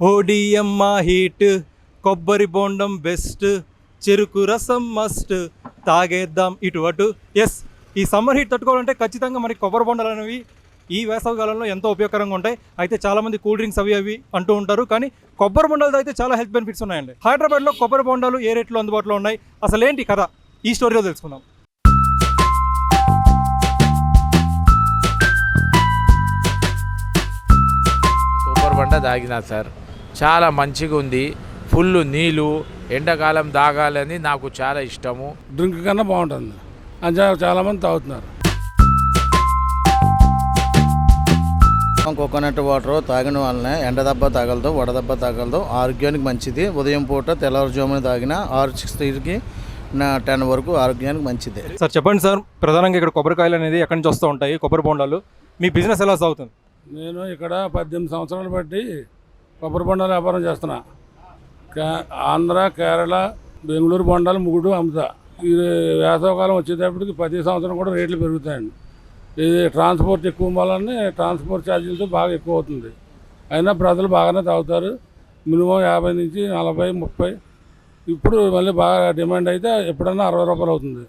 ఓడియమ్మ heat కొబ్బరి బోండం best చెరుకు రసం మస్ట్. తాగేద్దాం ఇటు అటు. ఎస్ ఈ సమ్మర్ హీట్ తట్టుకోవాలంటే ఖచ్చితంగా మనకి కొబ్బరి బొండాలు అనేవి ఈ వేసవి కాలంలో ఎంతో ఉపయోగకరంగా ఉంటాయి. అయితే చాలామంది కూల్ డ్రింక్స్ అవి అవి అంటూ ఉంటారు. కానీ కొబ్బరి బొండాలతో అయితే చాలా హెల్త్ బెనిఫిట్స్ ఉన్నాయండి. హైదరాబాద్లో కొబ్బరి బొండాలు ఏ రేట్లో అందుబాటులో ఉన్నాయి? అసలు ఏంటి కథ? ఈ స్టోరీలో తెలుసుకుందాం. కొబ్బరి బండ తాగినా సార్. చాలా మంచిగా ఉంది ఫుల్ నీళ్ళు ఎండాకాలం తాగాలని నాకు చాలా ఇష్టము. డ్రింక్ కన్నా బాగుంటుంది. అంచా చాలామంది తాగుతున్నారు. కోకోనట్ వాటర్ తాగిన వల్లనే ఎండ దెబ్బ తగలదు వడదెబ్బ తగలదు. ఆరోగ్యానికి మంచిది. ఉదయం పూట తెల్లవారుజామున తాగిన ఆరు సిక్స్టీకి నా టెన్ వరకు ఆరోగ్యానికి మంచిది. సార్ చెప్పండి సార్. ప్రధానంగా ఇక్కడ కొబ్బరికాయలు అనేది ఎక్కడి నుంచి వస్తూ ఉంటాయి? కొబ్బరి బొండాలు. మీ బిజినెస్ ఎలా సాగుతుంది? నేను ఇక్కడ పద్దెనిమిది సంవత్సరాలు బట్టి కొబ్బరి బొండాలు వ్యాపారం చేస్తున్నా. ఆంధ్ర కేరళ బెంగళూరు బొండాలు ముగుడు అమ్ముతా ఈ వేసవకాలం వచ్చేటప్పటికి ప్రతి సంవత్సరం కూడా రేట్లు పెరుగుతాయండి. ఇది ట్రాన్స్పోర్ట్ ఎక్కువ వల్లనే ట్రాన్స్పోర్ట్ ఛార్జీలతో బాగా ఎక్కువ అవుతుంది. అయినా ప్రజలు బాగానే తాగుతారు. మినిమం యాభై నుంచి నలభై ముప్పై. ఇప్పుడు మళ్ళీ బాగా డిమాండ్ అయితే ఎప్పుడన్నా అరవై రూపాయలు అవుతుంది.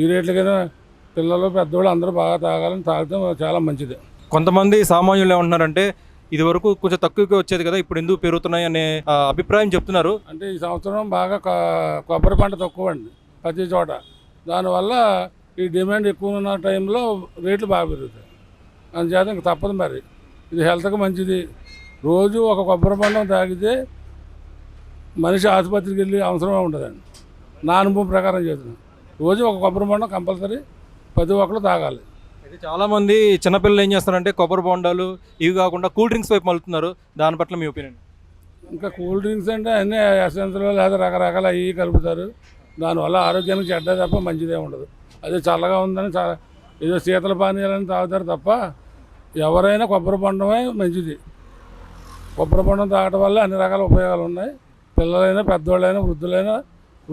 ఈ రేట్లకైనా పిల్లలు పెద్దవాళ్ళు అందరూ బాగా తాగాలని తాగితే చాలా మంచిది. కొంతమంది సామాన్యులు ఏమంటున్నారంటే ఇది వరకు కొంచెం తక్కువగా వచ్చేది కదా ఇప్పుడు ఎందుకు పెరుగుతున్నాయి అనే అభిప్రాయం చెప్తున్నారు. అంటే ఈ సంవత్సరం బాగా కొబ్బరి పంట తక్కువ అండి ప్రతి చోట. దానివల్ల ఈ డిమాండ్ ఎక్కువ ఉన్న టైంలో రేట్లు బాగా పెరుగుతాయి. అందుచేత ఇంక తప్పదు మరి. ఇది హెల్త్కి మంచిది. రోజు ఒక కొబ్బరి పండం తాగితే మనిషి ఆసుపత్రికి వెళ్ళి అవసరమే ఉండదండి. నా అనుభవం ప్రకారం చేస్తున్నాను రోజు ఒక కొబ్బరి పండం కంపల్సరీ ప్రతి ఒక్కరు తాగాలి. అయితే చాలామంది చిన్నపిల్లలు ఏం చేస్తారంటే కొబ్బరి బొండాలు ఇవి కాకుండా కూల్ డ్రింక్స్ వైపు మలుతున్నారు దాని పట్ల మీ ఒపీనియన్? ఇంకా కూల్ డ్రింక్స్ అంటే అన్నీ ఎసెన్స్లో లేదా రకరకాల అవి కలుపుతారు. దానివల్ల ఆరోగ్యానికి చెడ్డ తప్ప మంచిదే ఉండదు. అదే చల్లగా ఉందని చాలా ఏదో శీతల పానీయాలని తాగుతారు తప్ప ఎవరైనా కొబ్బరి బొండమే మంచిది. కొబ్బరి బొండం తాగటం వల్ల అన్ని రకాల ఉపయోగాలు ఉన్నాయి. పిల్లలైనా పెద్దవాళ్ళైనా వృద్ధులైనా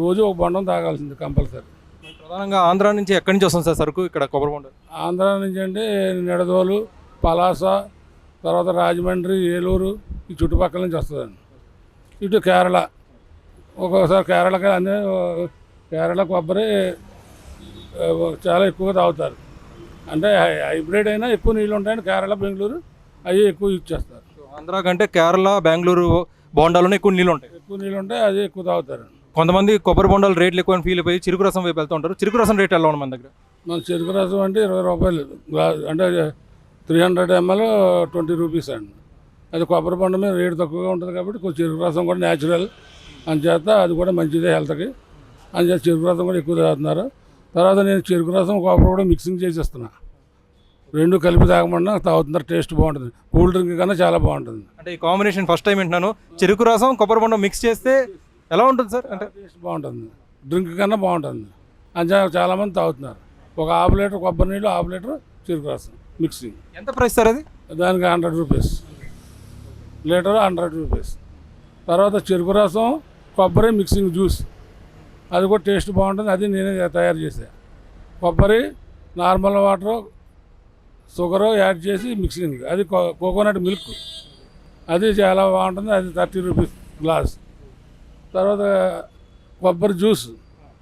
రోజు ఒక బొండం తాగాల్సింది కంపల్సరీ. ప్రధానంగా ఆంధ్ర నుంచి ఎక్కడి నుంచి వస్తుంది సార్ సరుకు ఇక్కడ కొబ్బరి బొండాలు ఆంధ్ర నుంచి అంటే నిడదోలు పలాస తర్వాత రాజమండ్రి ఏలూరు ఈ చుట్టుపక్కల నుంచి వస్తుందండి. ఇటు కేరళ. ఒక్కొక్కసారి కేరళకి అన్నీ కేరళ కొబ్బరి చాలా ఎక్కువగా తాగుతారు. అంటే హైబ్రిడ్ అయినా ఎక్కువ నీళ్ళు ఉంటాయని కేరళ బెంగళూరు అవి ఎక్కువ యూజ్ చేస్తారు. ఆంధ్ర కంటే కేరళ బెంగళూరు బొండాలోనే ఎక్కువ నీళ్ళు ఉంటాయి. ఎక్కువ నీళ్ళు ఉంటాయి అది ఎక్కువ తాగుతారు. కొంతమంది కొబ్బరి బొండాలు రేట్లు ఎక్కువ ఫీల్ అయిపోయి చిరుకు రసం వైపు వెళ్తూ ఉంటారు. చిరుకు రసం రేట్ ఎలా ఉంది మన దగ్గర? మన చెరుకు రసం అంటే ఇరవై రూపాయలు. గ్లాస్ అంటే three hundred ML twenty rupees అండి. అది కొబ్బరి పండు మీద రేటు తక్కువగా ఉంటుంది కాబట్టి కొంచెం చెరుకు రసం కూడా న్యాచురల్ అంచేత అది కూడా మంచిదే హెల్త్కి అంచేత చెరుకు రసం కూడా ఎక్కువ తాగుతున్నారు. తర్వాత నేను చెరుకు రసం కొబ్బరి కూడా మిక్సింగ్ చేసి ఇస్తున్నా రెండు కలిపి తాగమన్నా తాగుతున్నారు టేస్ట్ బాగుంటుంది. కూల్ డ్రింక్ కన్నా చాలా బాగుంటుంది. అంటే ఈ కాంబినేషన్ ఫస్ట్ టైం వింటున్నాను. చెరుకు రసం కొబ్బరి బొండం మిక్స్ చేస్తే ఎలా ఉంటుంది సార్? అంటే టేస్ట్ బాగుంటుంది. డ్రింక్ కన్నా బాగుంటుంది. అంచే చాలామంది తాగుతున్నారు. ఒక హాఫ్ లీటర్ కొబ్బరి నీళ్ళు హాఫ్ లీటర్ చెరుకు రసం మిక్సింగ్. ఎంత ప్రైస్ సార్ అది? దానికి hundred rupees. Litre hundred rupees. తర్వాత చెరుకు రసం కొబ్బరి మిక్సింగ్ జ్యూస్. అది కూడా టేస్ట్ బాగుంటుంది. అది నేనే తయారు చేసా కొబ్బరి నార్మల్ వాటర్ షుగరు యాడ్ చేసి మిక్సింగ్. అది కో- కోకోనట్ మిల్క్. అది చాలా బాగుంటుంది. అది థర్టీ రూపీస్ గ్లాస్. తర్వాత కొబ్బరి జ్యూస్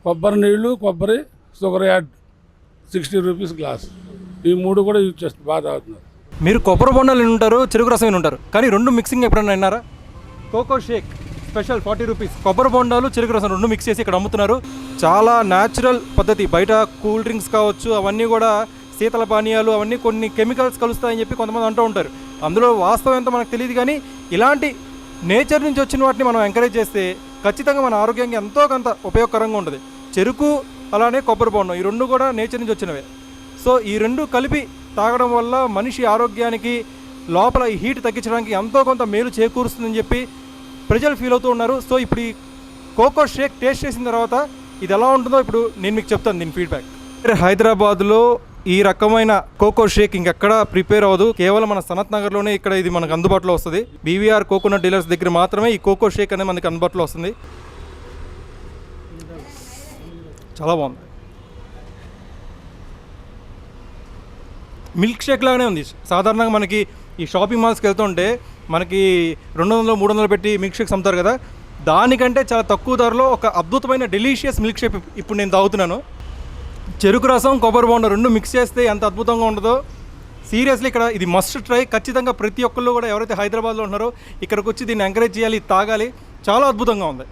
కొబ్బరి నీళ్ళు కొబ్బరి sugar add sixty rupees glass. ఈ మూడు కూడా యూజ్ చేస్తారు బాగా తాగుతున్నారు. మీరు కొబ్బరి బొండాలు ఉంటారు చెరుకు రసం ఉంటారు. కానీ రెండు మిక్సింగ్ ఎప్పుడైనా విన్నారా coco shake special forty rupees కొబ్బరి బొండాలు చెరుకు రసం రెండు మిక్స్ చేసి ఇక్కడ అమ్ముతున్నారు. చాలా న్యాచురల్ పద్ధతి. బయట కూల్ డ్రింక్స్ కావచ్చు అవన్నీ కూడా శీతల పానీయాలు అవన్నీ కొన్ని కెమికల్స్ కలుస్తాయని చెప్పి కొంతమంది అంటూ ఉంటారు. అందులో వాస్తవం ఎంతో మనకు తెలియదు కానీ ఇలాంటి నేచర్ నుంచి వచ్చిన వాటిని మనం ఎంకరేజ్ చేస్తే ఖచ్చితంగా మన ఆరోగ్యానికి ఎంతో కొంత ఉపయోగకరంగా ఉంటుంది. చెరుకు అలానే కొబ్బరి బొండం ఈ రెండు కూడా నేచర్ నుంచి వచ్చినవే. సో ఈ రెండు కలిపి తాగడం వల్ల మనిషి ఆరోగ్యానికి లోపల ఈ హీట్ తగ్గించడానికి ఎంతో కొంత మేలు చేకూరుస్తుందని చెప్పి ప్రజలు ఫీల్ అవుతూ ఉన్నారు. సో ఇప్పుడు ఈ కోకో షేక్ టేస్ట్ చేసిన తర్వాత ఇది ఎలా ఉంటుందో ఇప్పుడు నేను మీకు చెప్తాను దీని ఫీడ్బ్యాక్ హైదరాబాద్లో ఈ రకమైన కోకో షేక్ ఇంకెక్కడ ప్రిపేర్ అవ్వదు. కేవలం మన సనత్ నగర్లోనే ఇక్కడ ఇది మనకు అందుబాటులో వస్తుంది. బీవీఆర్ కోకోనట్ డీలర్స్ దగ్గర మాత్రమే ఈ కోకో షేక్ అనేది మనకి అందుబాటులో వస్తుంది. చాలా బాగుంది. మిల్క్ షేక్ లాగానే ఉంది. సాధారణంగా మనకి ఈ షాపింగ్ మాల్స్కి వెళ్తుంటే మనకి రెండు వందలు మూడు వందలు పెట్టి మిల్క్ షేక్స్ అమ్ముతారు కదా. దానికంటే చాలా తక్కువ ధరలో ఒక అద్భుతమైన డెలీషియస్ మిల్క్ షేక్ ఇప్పుడు నేను తాగుతున్నాను. చెరుకు రసం కొబ్బరి బొండ రెండు మిక్స్ చేస్తే ఎంత అద్భుతంగా ఉండదో సీరియస్లీ ఇక్కడ ఇది మస్ట్ ట్రై ఖచ్చితంగా ప్రతి ఒక్కళ్ళు కూడా ఎవరైతే హైదరాబాద్లో ఉన్నారో ఇక్కడికి వచ్చి దీన్ని ఎంకరేజ్ చేయాలి తాగాలి. చాలా అద్భుతంగా ఉంది.